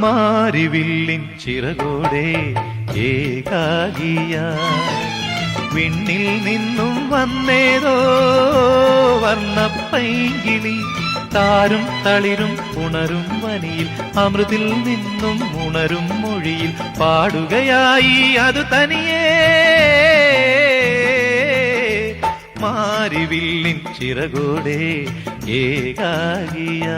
മാരിവില്ലിൻ ചിറകോടെ ഏകാകിയ. വിണ്ണിൽ നിന്നും വന്നേതോ വർണപ്പൈങ്കിളി. താരും തളിരും ഉണരും വനിയിൽ അമൃതിൽ നിന്നും ഉണരും മൊഴിയിൽ പാടുകയായി അത് തനിയേ. മാരിവില്ലിൻ ചിറകോടെ ഏകാകിയ.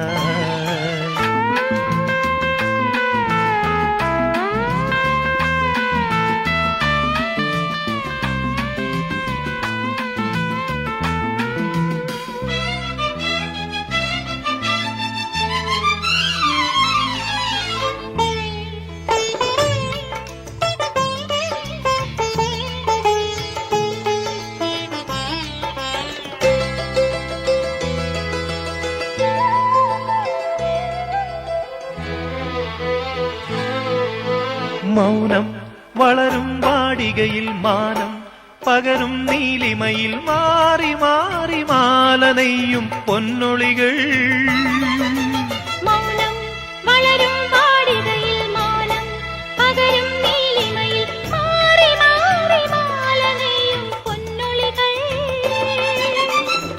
மௌனம் வளரும் வாடிகையில் மானம் பகரும் நீலிமையில் மாறி மாறி மாலனையும் பொன்னொழிகள்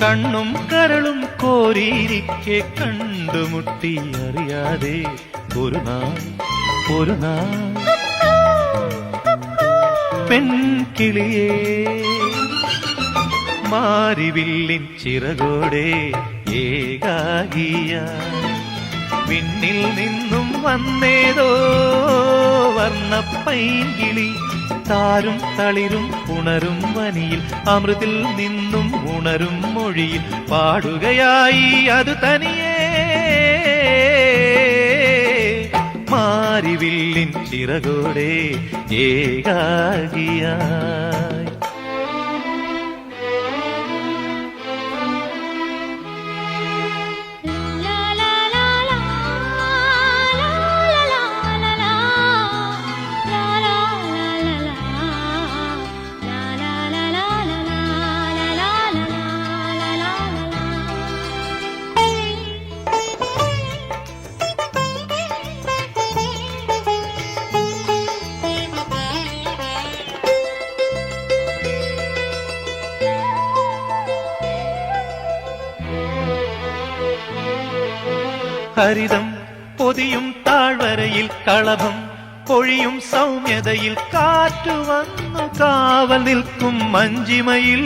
കണ്ണും കരളും കോരിയിരിക്കെ കണ്ടുമുട്ടി അറിയാതെ ഒരു നാൾ ഒരു നാൾ പെൺകിളിയേ മാരിവില്ലിൻ ചിറകോടെ ഏകാഗിയ വിണ്ണിൽ നിന്നും വന്നേതോ വർണപ്പൈങ്കിളി താരും തളിരും ഉണരും വനിയിൽ അമൃതിൽ നിന്നും ഉണരും മൊഴിയിൽ പാടുകയായി അത് തനിയേ മാറിവില്ലിൻ ചിറകോടെ ഏകാഗിയാ ഹരിതം പൊതിയും താഴ്വരയിൽ കളഭം പൊഴിയും സൗമ്യതയിൽ കാറ്റു വന്നു കാവൽ നിൽക്കും മഞ്ചിമയിൽ.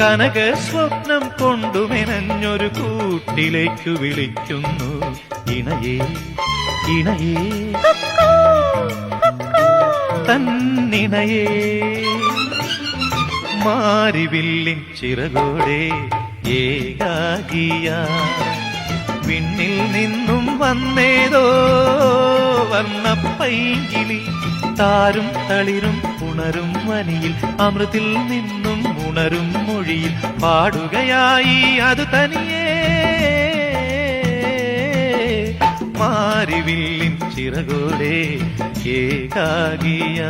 കനക സ്വപ്നം കൊണ്ടുമെനഞ്ഞൊരു കൂട്ടിലേക്കു വിളിക്കുന്നു. ഇണയേ ഇണയേ. തന്നിണയേ. മാരിവില്ലിൻ ചിറകോടെ ഏകാകിയ. വിണ്ണിൽ നിന്നും വന്നേതോ വർണപ്പൈങ്കിളി താരും തളിരും പുണരും വനിയിൽ അമൃതിൽ നിന്നും ഉണരും മൊഴിയിൽ പാടുകയായി അത് തനിയേ. മാറിവില്ലിൻ ചിറകോടെ ഏകാകിയ.